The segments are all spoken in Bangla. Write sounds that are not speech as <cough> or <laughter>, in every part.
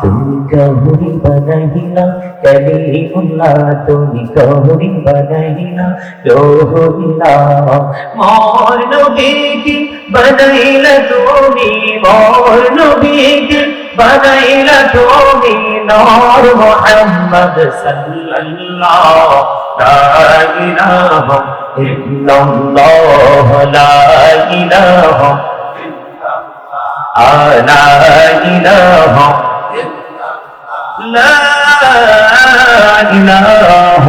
তুমি কহুরি বানাইলা কলিমুল্লাহ তুমি কহুরি বানাইলা লোহিলা মোর নবীকে বানাইলা তুমি মোর নবীকে বানাইলা তুমি নূর মুহাম্মদ সাল্লাল্লাহ লা ইলাহা ইল্লাল্লাহ লা ইলাহা لا إله لا إله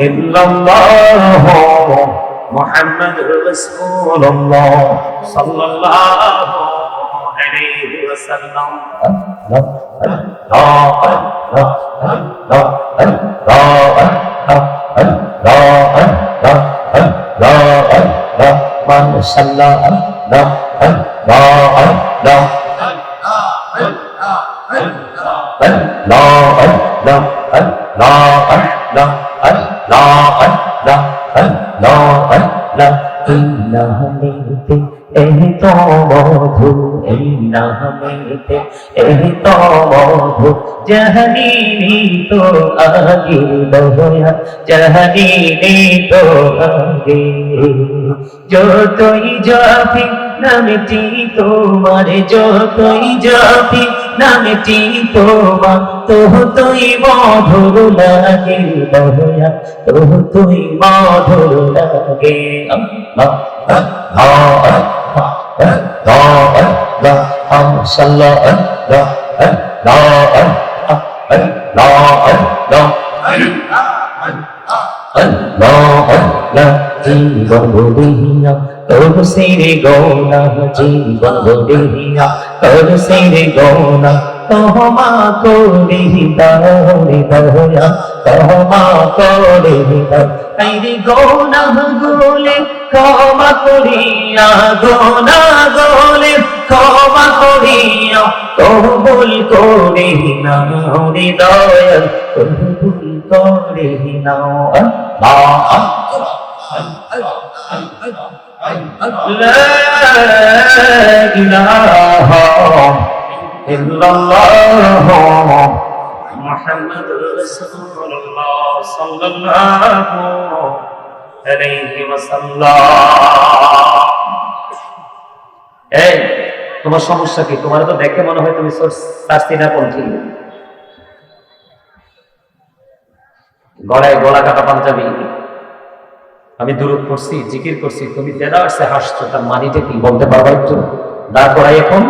إلا الله محمد رسول الله صلى الله عليه وسلم لا لا لا لا لا নামেতে এই তো মধু জহনীনি তো আগে লোয়া জহনীনি তো আগে যতই যাবি নামটি তোমার যতই যাবি নামটি তোমার তো তুই মধুর লাগে লোয়া তো তুই মধুর লাগে আল্লাহ আল্লাহ আল্লাহ আল্লাহ সাল্লাহ আল্লাহ আল্লাহ আল্লাহ আল্লাহ আল্লাহ আল্লাহ জীবন বলিয়া তোর সিরে গৌনা জীবন বলিয়া তোর সিরে গৌনা তহমা করে দাওরে দয়া তহমা করে আইরে গৌনা গোলে কবুল করে নাও রে দয়াল কবুল করে নাও আল্লাহ لا إله إلا الله محمد رسول الله صلى الله عليه وسلم এই তোমার সমস্যা কি? তোমার তো দেখে মনে হয় তুমি শাস্তি না পৌঁছি গলায় গলা কাটা পাঞ্জাবি। আমি দূরত করছি জিকির করছি, তুমি দেদা আসছে হাসছো, তার মানিটা কি? বলতে পারবা একটু? দাঁড় করাই এখন।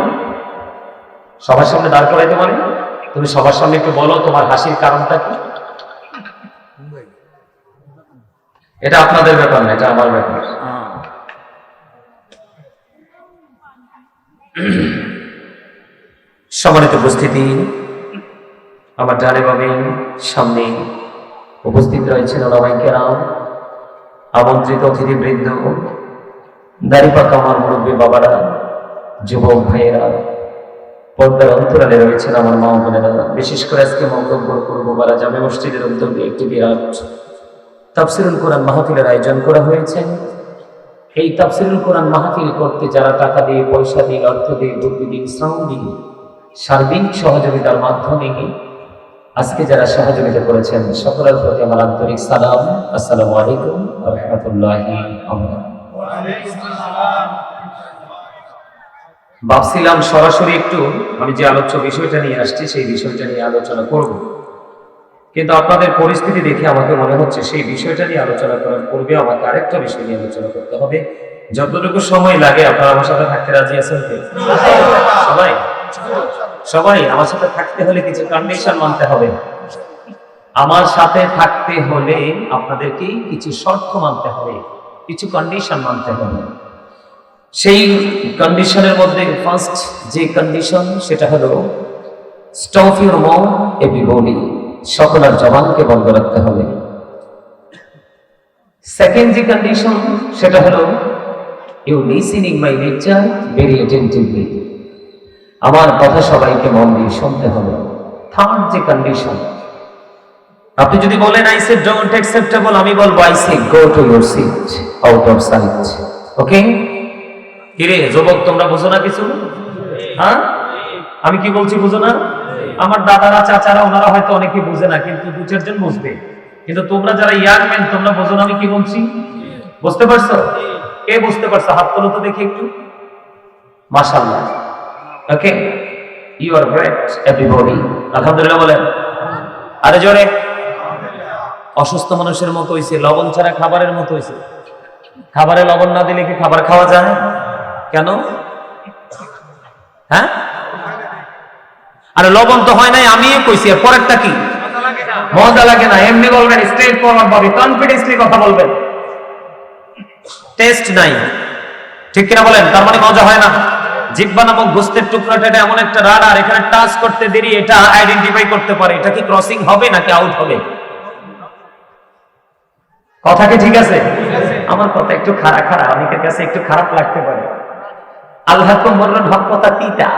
সবার সামনে দাঁড় করাইতে পারি তুমি সবার সামনে একটু বলো, তোমার হাসির কারণটা কি? এটা আপনাদের ব্যাপার না, এটা আমার ব্যাপার। <clears throat> সম্মানিত উপস্থিতি, আমার ডানে বামে, সামনে উপস্থিত রয়েছেন ওলামাই কেরাম, আমন্ত্রিত অতিথিবৃন্দ, দাড়িপাকা আমার মুরব্বী বাবারা, যুবক ভাইয়েরা, পর্দার অন্তরালে রয়েছেন আমার মা বোনেরা। বিশেষ করে আজকে মন্তব্য করব বারা জামে মসজিদের উদ্যোগে একটি বিরাট তাফসিরুল কোরআন মাহফিলের আয়োজন করা হয়েছে। এই তাফসিরুল কোরআন মাহফিল করতে যারা টাকা দিয়ে, পয়সা দিয়ে, অর্থ দিয়ে, বুদ্ধি দিয়ে, শ্রম দিয়ে সার্বিক সহযোগিতার মাধ্যমে আজকে যারা সহযোগিতা করেছেন, সকলের প্রতি আমার আন্তরিক সালাম। আসসালামু আলাইকুম রহমতুল্লাহি ভাবছিলাম সরাসরি একটু, আমি যে আলোচ্য বিষয়টা নিয়ে আসছি, সেই বিষয়টা নিয়ে আলোচনা করব। কিন্তু আপনাদের পরিস্থিতি দেখে আমাকে মনে হচ্ছে সেই বিষয়টা নিয়ে আলোচনা করার পূর্বে আমাকে আরেকটা বিষয় নিয়ে আলোচনা করতে হবে। যতটুকু সময় লাগে, আপনারা আমার সাথে থাকতে রাজি আছেন সবাই? সবাই, আমার সাথে থাকতে হলে কিছু কন্ডিশন মানতে হবে। আমার সাথে থাকতে হলে আপনাদেরকে কিছু শর্ত মানতে হবে, কিছু কন্ডিশন মানতে হবে। সেই কন্ডিশনের মধ্যে ফার্স্ট যে কন্ডিশন সেটা হলো স্টপ ইউর মাউথ এভরিবডি সকলের জবানকে বন্ধ রাখতে হবে। সেকেন্ড যে কন্ডিশন সেটা হলো you listening my lecture very attentively আমার কথা সবাইকে মন দিয়ে শুনতে হবে। থার্ড যে কন্ডিশন আপনি যদি বলেন আই সে ডোন্ট অ্যাকসেপ্টেবল আমি বলব I say go to your seat out of sight okay কিরে, যুবক, তোমরা বুঝো না কিছু? হ্যাঁ? আমি কি বলছি, বুঝো না? আমার দাদারা, চাচারা, ওনারা হয়তো অনেকে বুঝে না, কিন্তু দু চারজন বুঝবে। কিন্তু তোমরা যারা ইয়াং ম্যান, তোমরা বুঝো না আমি কি বলছি? বুঝতে পারছ? কে বুঝতে পারছ? হাত তোলো তো দেখি একটু। মাশাআল্লাহ। Okay you are great everybody আলহামদুলিল্লাহ বলেন। আরে জোরে। অসুস্থ মানুষের মতো হইছে, লবণ ছাড়া খাবারের মতো হইছে। খাবারে লবণ না দিলে কি খাবার খাওয়া যায়? কেন? হ্যাঁ? আরে লবণ তো হয় নাই আমি কইছি, এর পরেরটা কি? মজা লাগে না, এমনি বলবেন স্ট্রেট ফরওয়ার্ড ভাবে কনফিডেন্সলি কথা বলবেন। টেস্ট নাই। ঠিক কিনা বলেন? তার মানে মজা হয় না। জিব্বা নামক গোস্তের টুকরাটা এটা এমন একটা রাডার এখানে টাচ করতে দেরি, এটা আইডেন্টিফাই করতে পারে। এটা কি ক্রসিং হবে নাকি আউট হবে? কথা কি ঠিক আছে? আমার কথা একটু খারাপ খারাপ অনেকের কাছে একটু খারাপ লাগতে পারে। আল্লাহ তো মরণ হক কথা তিতা